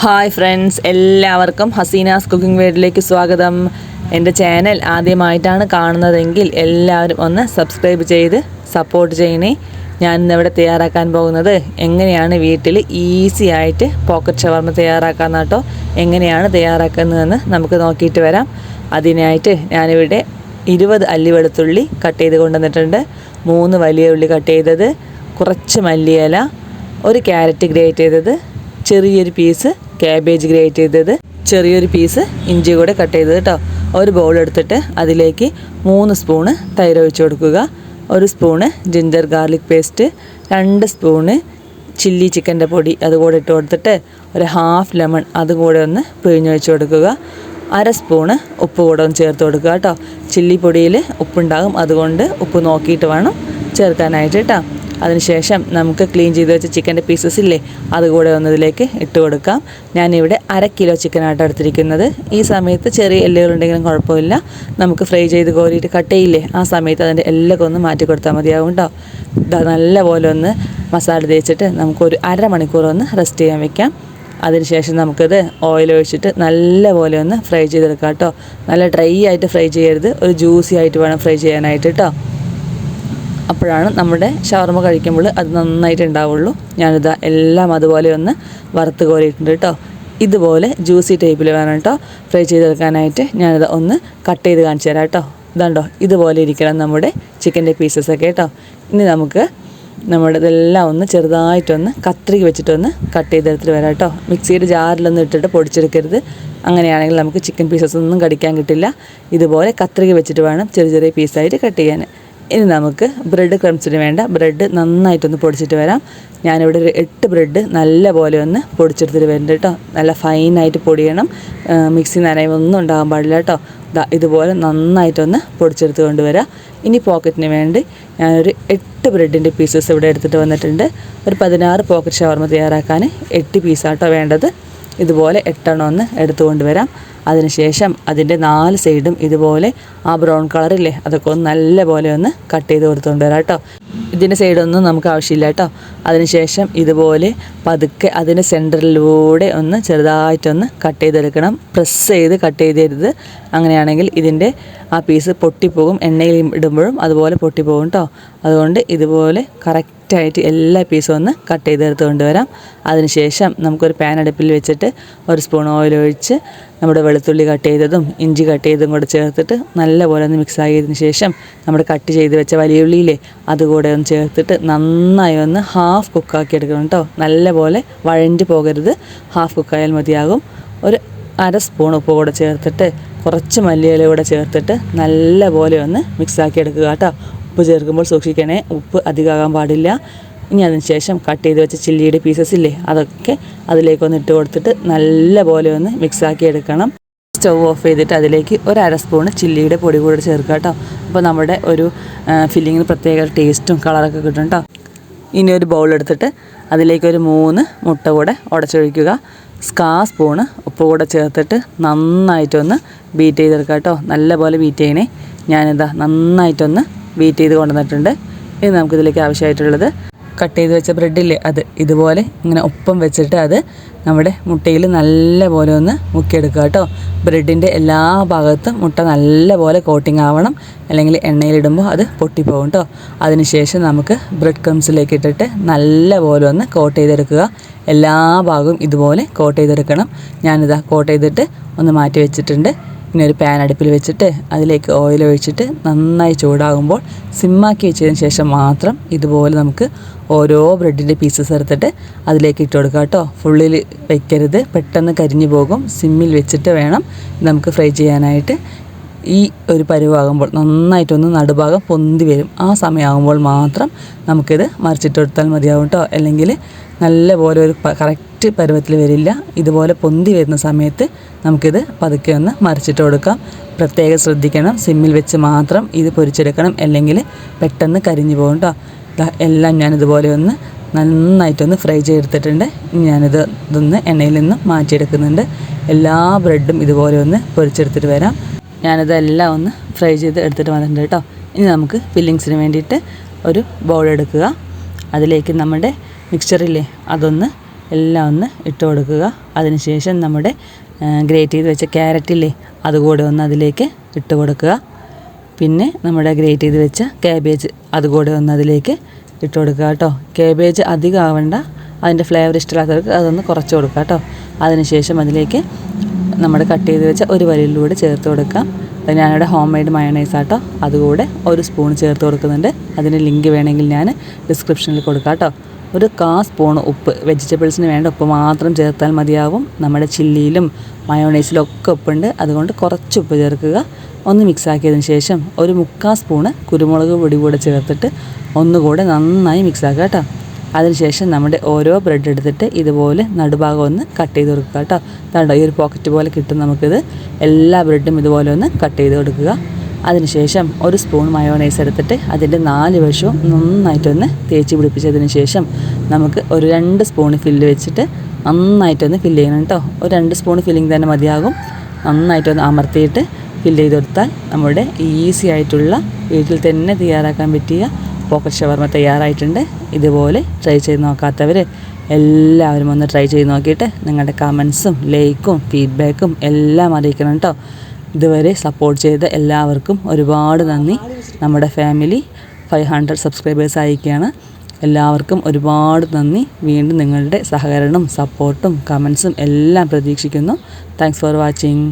Hi friends എല്ലാവർക്കും Hasina's cooking വേഡിലേക്ക് സ്വാഗതം. എന്റെ ചാനൽ ആദ്യമായിട്ടാണ് കാണുന്നതെങ്കിൽ എല്ലാവരും ഒന്ന് സബ്സ്ക്രൈബ് ചെയ്ത് സപ്പോർട്ട് ചെയ്യണേ. ഞാൻ ഇന്നിവിടെ തയ്യാറാക്കാൻ പോകുന്നത്? എങ്ങനെയാണ് വീട്ടിൽ ഈസി ആയിട്ട് പോക്കറ്റ് ഷവർമ തയ്യാറാക്കാൻ കേട്ടോ. എങ്ങനെയാണ് തയ്യാറാക്കുന്നതെന്ന് നമുക്ക് നോക്കിയിട്ട് വരാം. അതിനായിട്ട് ഞാനിവിടെ ഇരുപത് അല്ലി വെളുത്തുള്ളി കട്ട് ചെയ്ത് കൊണ്ടുവന്നിട്ടുണ്ട്. മൂന്ന് വലിയ ഉള്ളി കട്ട് ചെയ്തത് കുറച്ച് മല്ലിയില ഒരു ക്യാരറ്റ് ഗ്രേറ്റ് ചെയ്തത് ചെറിയൊരു പീസ് ക്യാബേജ് ഗ്രേറ്റ് ചെയ്തത്. ചെറിയൊരു പീസ് ഇഞ്ചി കൂടെ കട്ട് ചെയ്തത് കേട്ടോ. ഒരു ബൗൾ എടുത്തിട്ട് അതിലേക്ക് മൂന്ന് സ്പൂണ് തൈര് ഒഴിച്ച് കൊടുക്കുക. ഒരു സ്പൂണ് ജിഞ്ചർ ഗാർലിക് പേസ്റ്റ് രണ്ട് സ്പൂണ് ചില്ലി ചിക്കന്റെ പൊടി അതുകൂടെ ഇട്ട് കൊടുത്തിട്ട് ഒരു ഹാഫ് ലെമൺ അതും കൂടെ ഒന്ന് പിഴിഞ്ഞൊഴിച്ച് കൊടുക്കുക. അര സ്പൂണ് ഉപ്പ് കൂടെ ഒന്ന് ചേർത്ത് കൊടുക്കുക കേട്ടോ. ചില്ലി പൊടിയിൽ ഉപ്പുണ്ടാകും. അതുകൊണ്ട് ഉപ്പ് നോക്കിയിട്ട് വേണം ചേർക്കാനായിട്ട് കേട്ടോ. അതിനുശേഷം നമുക്ക് ക്ലീൻ ചെയ്ത് വെച്ച ചിക്കന്റെ പീസസ് ഇല്ലേ അതുകൂടെ ഒന്നതിലേക്ക് ഇട്ട് കൊടുക്കാം. ഞാനിവിടെ അര കിലോ ചിക്കനായിട്ട് എടുത്തിരിക്കുന്നത്. ഈ സമയത്ത് ചെറിയ എല്ലുകളുണ്ടെങ്കിലും കുഴപ്പമില്ല. നമുക്ക് ഫ്രൈ ചെയ്ത് കോരിയിട്ട് കട്ട് ചെയ്യില്ലേ ആ സമയത്ത് അതിന്റെ എല്ലൊക്കെ ഒന്ന് മാറ്റി കൊടുത്താൽ മതിയാവും കേട്ടോ നല്ലപോലെ ഒന്ന് മസാല തേച്ചിട്ട് നമുക്കൊരു അരമണിക്കൂർ ഒന്ന് റെസ്റ്റ് ചെയ്യാൻ വെക്കാം. അതിനുശേഷം നമുക്കത് ഓയിൽ ഒഴിച്ചിട്ട് നല്ലപോലെ ഒന്ന് ഫ്രൈ ചെയ്തെടുക്കാം കേട്ടോ നല്ല ഡ്രൈ ആയിട്ട് ഫ്രൈ ചെയ്യരുത്. ഒരു ജ്യൂസി ആയിട്ട് വേണം ഫ്രൈ ചെയ്യാനായിട്ട് കേട്ടോ അപ്പോഴാണ് നമ്മുടെ ഷവർമ കഴിക്കുമ്പോൾ അത് നന്നായിട്ട് ഉണ്ടാവുള്ളൂ. ഞാനിതാ എല്ലാം അതുപോലെ ഒന്ന് വറുത്ത് കോരിയിട്ടുണ്ട് കേട്ടോ. ഇതുപോലെ ജ്യൂസി ടൈപ്പിൽ വേണം കേട്ടോ. ഫ്രൈ ചെയ്തെടുക്കാനായിട്ട് ഞാനിത് ഒന്ന് കട്ട് ചെയ്ത് കാണിച്ചു തരാം കേട്ടോ. ഇതാണ്ടോ ഇതുപോലെ ഇരിക്കണം നമ്മുടെ ചിക്കന്റെ പീസസ് ഒക്കെ കേട്ടോ. ഇനി നമുക്ക് നമ്മുടെ ഇതെല്ലാം ഒന്ന് ചെറുതായിട്ടൊന്ന് കത്രിക വെച്ചിട്ടൊന്ന് കട്ട് ചെയ്തെടുത്തിട്ട് വരാം കേട്ടോ. മിക്സിയുടെ ജാറിലൊന്നും ഇട്ടിട്ട് പൊടിച്ചെടുക്കരുത്. അങ്ങനെയാണെങ്കിൽ നമുക്ക് ചിക്കൻ പീസസ് ഒന്നും കടിക്കാൻ കിട്ടില്ല. ഇതുപോലെ കത്രിക വെച്ചിട്ട് വേണം ചെറിയ ചെറിയ പീസായിട്ട് കട്ട് ചെയ്യാൻ. ഇനി നമുക്ക് ബ്രെഡ് ക്രംസിന് വേണ്ട. ബ്രെഡ് നന്നായിട്ടൊന്ന് പൊടിച്ചിട്ട് വരാം. ഞാനിവിടെ ഒരു എട്ട് ബ്രെഡ് നല്ല പോലെ ഒന്ന് പൊടിച്ചെടുത്തിട്ട് വരുന്നുണ്ട് കേട്ടോ. നല്ല ഫൈനായിട്ട് പൊടിയണം. മിക്സി നനയൊന്നും ഉണ്ടാകാൻ പാടില്ല കേട്ടോ. ഇതുപോലെ നന്നായിട്ടൊന്ന് പൊടിച്ചെടുത്ത് കൊണ്ടുവരാം ഇനി പോക്കറ്റിന് വേണ്ടി. ഞാനൊരു എട്ട് ബ്രെഡിന്റെ പീസസ് ഇവിടെ എടുത്തിട്ട് വന്നിട്ടുണ്ട്. ഒരു പതിനാറ് പോക്കറ്റ് ഷവർമ തയ്യാറാക്കാൻ എട്ട് പീസാട്ടോ വേണ്ടത്. ഇതുപോലെ എട്ടെണ്ണം ഒന്ന് എടുത്തു കൊണ്ടുവരാം. അതിനുശേഷം അതിന്റെ നാല് സൈഡും ഇതുപോലെ ആ ബ്രൗൺ കളറില്ലേ അതൊക്കെ ഒന്ന് നല്ല പോലെ ഒന്ന് കട്ട് ചെയ്ത് കൊടുത്തുകൊണ്ട് വരാം കേട്ടോ. ഇതിന്റെ സൈഡൊന്നും നമുക്ക് ആവശ്യമില്ല കേട്ടോ. അതിനുശേഷം ഇതുപോലെ പതുക്കെ അതിന്റെ സെന്ററിലൂടെ ഒന്ന് ചെറുതായിട്ടൊന്ന് കട്ട് ചെയ്തെടുക്കണം. പ്രസ് ചെയ്ത് കട്ട് ചെയ്തരുത്. അങ്ങനെയാണെങ്കിൽ ഇതിന്റെ ആ പീസ് പൊട്ടിപ്പോകും എണ്ണയിൽ ഇടുമ്പോഴും അതുപോലെ പൊട്ടിപ്പോകും കേട്ടോ. അതുകൊണ്ട് ഇതുപോലെ കറക്റ്റ് കറക്റ്റായിട്ട് എല്ലാ പീസും ഒന്ന് കട്ട് ചെയ്തെടുത്ത് കൊണ്ടുവരാം. അതിനുശേഷം നമുക്കൊരു പാൻ അടുപ്പിൽ വെച്ചിട്ട് ഒരു സ്പൂൺ ഓയിൽ ഒഴിച്ച് നമ്മുടെ വെളുത്തുള്ളി കട്ട് ചെയ്തതും ഇഞ്ചി കട്ട് ചെയ്തതും കൂടെ ചേർത്തിട്ട് നല്ലപോലെ ഒന്ന് മിക്സ് ആക്കിയതിന് ശേഷം നമ്മൾ കട്ട് ചെയ്ത് വെച്ച വലിയ ഉള്ളിയില്ലേ അതുകൂടെ ഒന്ന് ചേർത്തിട്ട് നന്നായി ഒന്ന് ഹാഫ് കുക്കാക്കി എടുക്കണം കേട്ടോ നല്ലപോലെ വഴഞ്ഞു പോകരുത്. ഹാഫ് കുക്കായാൽ മതിയാകും. ഒരു അര സ്പൂൺ ഉപ്പ് കൂടെ ചേർത്തിട്ട് കുറച്ച് മല്ലിയില കൂടെ ചേർത്തിട്ട് നല്ലപോലെ ഒന്ന് മിക്സാക്കി എടുക്കുക കേട്ടോ ഉപ്പ് ചേർക്കുമ്പോൾ സൂക്ഷിക്കണേ. ഉപ്പ് അധികമാകാൻ പാടില്ല. ഇനി അതിനുശേഷം കട്ട് ചെയ്ത് വെച്ച ചില്ലിയുടെ പീസസ് ഇല്ലേ അതൊക്കെ അതിലേക്കൊന്ന് ഇട്ട് കൊടുത്തിട്ട് നല്ല പോലെ ഒന്ന് മിക്സാക്കി എടുക്കണം. സ്റ്റവ് ഓഫ് ചെയ്തിട്ട് അതിലേക്ക് ഒരു അര സ്പൂണ് ചില്ലിയുടെ പൊടി കൂടെ ചേർക്കുക കേട്ടോ അപ്പോൾ നമ്മുടെ ഒരു ഫില്ലിങ്ങിന് പ്രത്യേക ടേസ്റ്റും കളറൊക്കെ കിട്ടും കേട്ടോ ഇനി ഒരു ബൗൾ എടുത്തിട്ട് അതിലേക്ക് ഒരു മൂന്ന് മുട്ട കൂടെ ഉടച്ചൊഴിക്കുക. സ്കാ സ്പൂണ് ഉപ്പ് കൂടെ ചേർത്തിട്ട് നന്നായിട്ടൊന്ന് ബീറ്റ് ചെയ്തെടുക്കുക കേട്ടോ നല്ല പോലെ ബീറ്റ് ചെയ്യണേ. ഞാനിതാ നന്നായിട്ടൊന്ന് ബീറ്റ് ചെയ്ത് കൊണ്ടുവന്നിട്ടുണ്ട്. ഇനി നമുക്കിതിലേക്ക് ആവശ്യമായിട്ടുള്ളത് കട്ട് ചെയ്ത് വെച്ച ബ്രെഡില്ലേ അത് ഇതുപോലെ ഇങ്ങനെ ഒപ്പം വെച്ചിട്ട് അത് നമ്മുടെ മുട്ടയിൽ നല്ല പോലെ ഒന്ന് മുക്കിയെടുക്കുക കേട്ടോ. ബ്രെഡിന്റെ എല്ലാ ഭാഗത്തും മുട്ട നല്ല പോലെ കോട്ടിംഗ് ആവണം. അല്ലെങ്കിൽ എണ്ണയിലിടുമ്പോൾ അത് പൊട്ടിപ്പോകും കേട്ടോ. അതിനുശേഷം നമുക്ക് ബ്രെഡ് ക്രംസിലേക്ക് ഇട്ടിട്ട് നല്ല പോലെ ഒന്ന് കോട്ട് ചെയ്തെടുക്കുക. എല്ലാ ഭാഗവും ഇതുപോലെ കോട്ട് ചെയ്തെടുക്കണം. ഞാനിതാ കോട്ട് ചെയ്തിട്ട് ഒന്ന് മാറ്റി വെച്ചിട്ടുണ്ട്. ഇനി ഒരു പാൻ അടുപ്പിൽ വെച്ചിട്ട് അതിലേക്ക് ഓയിൽ ഒഴിച്ചിട്ട് നന്നായി ചൂടാകുമ്പോൾ സിമ്മാക്കി വെച്ചതിന് ശേഷം മാത്രം ഇതുപോലെ നമുക്ക് ഓരോ ബ്രെഡിന്റെ പീസസ് എടുത്തിട്ട് അതിലേക്ക് ഇട്ട് കൊടുക്കുക കേട്ടോ. ഫുള്ളിൽ വെക്കരുത്. പെട്ടെന്ന് കരിഞ്ഞു പോകും. സിമ്മിൽ വെച്ചിട്ട് വേണം നമുക്ക് ഫ്രൈ ചെയ്യാനായിട്ട്. ഈ ഒരു പരുവാകുമ്പോൾ നന്നായിട്ടൊന്ന് നടുഭാഗം പൊന്തി വരും. ആ സമയമാകുമ്പോൾ മാത്രം നമുക്കിത് മറിച്ചിട്ട് കൊടുത്താൽ മതിയാവും കേട്ടോ. അല്ലെങ്കിൽ നല്ല പോലെ ഒരു കറക്റ്റ് പരുവത്തിൽ വരില്ല. ഇതുപോലെ പൊന്തി വരുന്ന സമയത്ത് നമുക്കിത് പതുക്കെ ഒന്ന് മറിച്ചിട്ട് കൊടുക്കാം. പ്രത്യേകം ശ്രദ്ധിക്കണം. സിമ്മിൽ വെച്ച് മാത്രം ഇത് പൊരിച്ചെടുക്കണം. അല്ലെങ്കിൽ പെട്ടെന്ന് കരിഞ്ഞു പോകും കേട്ടോ എല്ലാം ഞാനിതുപോലെ ഒന്ന് നന്നായിട്ടൊന്ന് ഫ്രൈ ചെയ്തെടുത്തിട്ടുണ്ട്. ഞാനിത് ഇതൊന്ന് എണ്ണയിൽ നിന്ന് മാറ്റിയെടുക്കുന്നുണ്ട്. എല്ലാ ബ്രെഡും ഇതുപോലെ ഒന്ന് പൊരിച്ചെടുത്തിട്ട് വരാം. ഞാനിതെല്ലാം ഒന്ന് ഫ്രൈ ചെയ്ത് എടുത്തിട്ട് വന്നിട്ടുണ്ട് കേട്ടോ ഇനി നമുക്ക് ഫില്ലിങ്സിന് വേണ്ടിയിട്ട് ഒരു ബൗൾ എടുക്കുക. അതിലേക്ക് നമ്മുടെ മിക്സ്ചറില്ലേ അതൊന്ന് എല്ലാം ഒന്ന് ഇട്ട് കൊടുക്കുക. അതിനുശേഷം നമ്മുടെ ഗ്രേറ്റ് ചെയ്ത് വെച്ച ക്യാരറ്റില്ലേ അതുകൂടെ ഒന്ന് അതിലേക്ക് ഇട്ട് കൊടുക്കുക. പിന്നെ നമ്മുടെ ഗ്രേറ്റ് ചെയ്ത് വെച്ച കാബേജ് അതുകൂടെ ഒന്ന് അതിലേക്ക് ഇട്ട് കൊടുക്കുക കേട്ടോ. കാബേജ് അധികം ആവണ്ട. അതിന്റെ ഫ്ലേവർ ഇഷ്ടമില്ലാത്തവർക്ക് അതൊന്ന് കുറച്ച് കൊടുക്കുക കേട്ടോ. അതിനുശേഷം അതിലേക്ക് നമ്മൾ കട്ട് ചെയ്ത് വെച്ച ഒരു വലിയിലൂടെ ചേർത്ത് കൊടുക്കാം. അത് ഞാനിവിടെ ഹോം മെയ്ഡ് മയണൈസ് ആട്ടോ. അതുകൂടെ ഒരു സ്പൂൺ ചേർത്ത് കൊടുക്കുന്നുണ്ട്. അതിന് ലിങ്ക് വേണമെങ്കിൽ ഞാൻ ഡിസ്ക്രിപ്ഷനിൽ കൊടുക്കാം കേട്ടോ. ഒരു കാ സ്പൂൺ ഉപ്പ്. വെജിറ്റബിൾസിന് വേണ്ട ഉപ്പ് മാത്രം ചേർത്താൽ മതിയാവും. നമ്മുടെ ചില്ലിയിലും മയോണൈസിലും ഒക്കെ ഉപ്പുണ്ട്. അതുകൊണ്ട് കുറച്ച് ഉപ്പ് ചേർക്കുക. ഒന്ന് മിക്സാക്കിയതിന് ശേഷം ഒരു മുക്കാൽ സ്പൂണ് കുരുമുളക് പൊടി കൂടെ ചേർത്തിട്ട് ഒന്നുകൂടെ നന്നായി മിക്സാക്കുക കേട്ടോ. അതിനുശേഷം നമ്മുടെ ഓരോ ബ്രെഡ് എടുത്തിട്ട് ഇതുപോലെ നടുഭാഗം ഒന്ന് കട്ട് ചെയ്ത് കൊടുക്കുക കേട്ടോ. ഈ ഒരു പോക്കറ്റ് പോലെ കിട്ടും നമുക്കിത്. എല്ലാ ബ്രെഡും ഇതുപോലെ ഒന്ന് കട്ട് ചെയ്ത് കൊടുക്കുക. അതിനുശേഷം ഒരു സ്പൂൺ മയോണൈസ് എടുത്തിട്ട് അതിന്റെ നാല് വശവും നന്നായിട്ടൊന്ന് തേച്ച് പിടിപ്പിച്ചതിന് ശേഷം നമുക്ക് ഒരു രണ്ട് സ്പൂൺ ഫില്ല് വെച്ചിട്ട് നന്നായിട്ടൊന്ന് ഫില്ല് ചെയ്യണം കേട്ടോ. ഒരു രണ്ട് സ്പൂൺ ഫില്ലിങ് തന്നെ മതിയാകും. നന്നായിട്ടൊന്ന് അമർത്തിയിട്ട് ഫില്ല് ചെയ്ത് കൊടുത്താൽ നമ്മുടെ ഈസി ആയിട്ടുള്ള വീട്ടിൽ തന്നെ തയ്യാറാക്കാൻ പറ്റിയ പോക്കറ്റ് ഷവർമ തയ്യാറായിട്ടുണ്ട്. ഇതുപോലെ ട്രൈ ചെയ്ത് നോക്കാത്തവർ എല്ലാവരും ഒന്ന് ട്രൈ ചെയ്ത് നോക്കിയിട്ട് നിങ്ങളുടെ കമൻസും ലൈക്കും ഫീഡ്ബാക്കും എല്ലാം അറിയിക്കണം കേട്ടോ. ഇതുവരെ സപ്പോർട്ട് ചെയ്ത എല്ലാവർക്കും ഒരുപാട് നന്ദി. നമ്മുടെ ഫാമിലി ഫൈവ് ഹൺഡ്രഡ് സബ്സ്ക്രൈബേഴ്സ് ആയിരിക്കുകയാണ് എല്ലാവർക്കും ഒരുപാട് നന്ദി. വീണ്ടും നിങ്ങളുടെ സഹകരണം സപ്പോർട്ടും കമൻസും എല്ലാം പ്രതീക്ഷിക്കുന്നു. Thanks for watching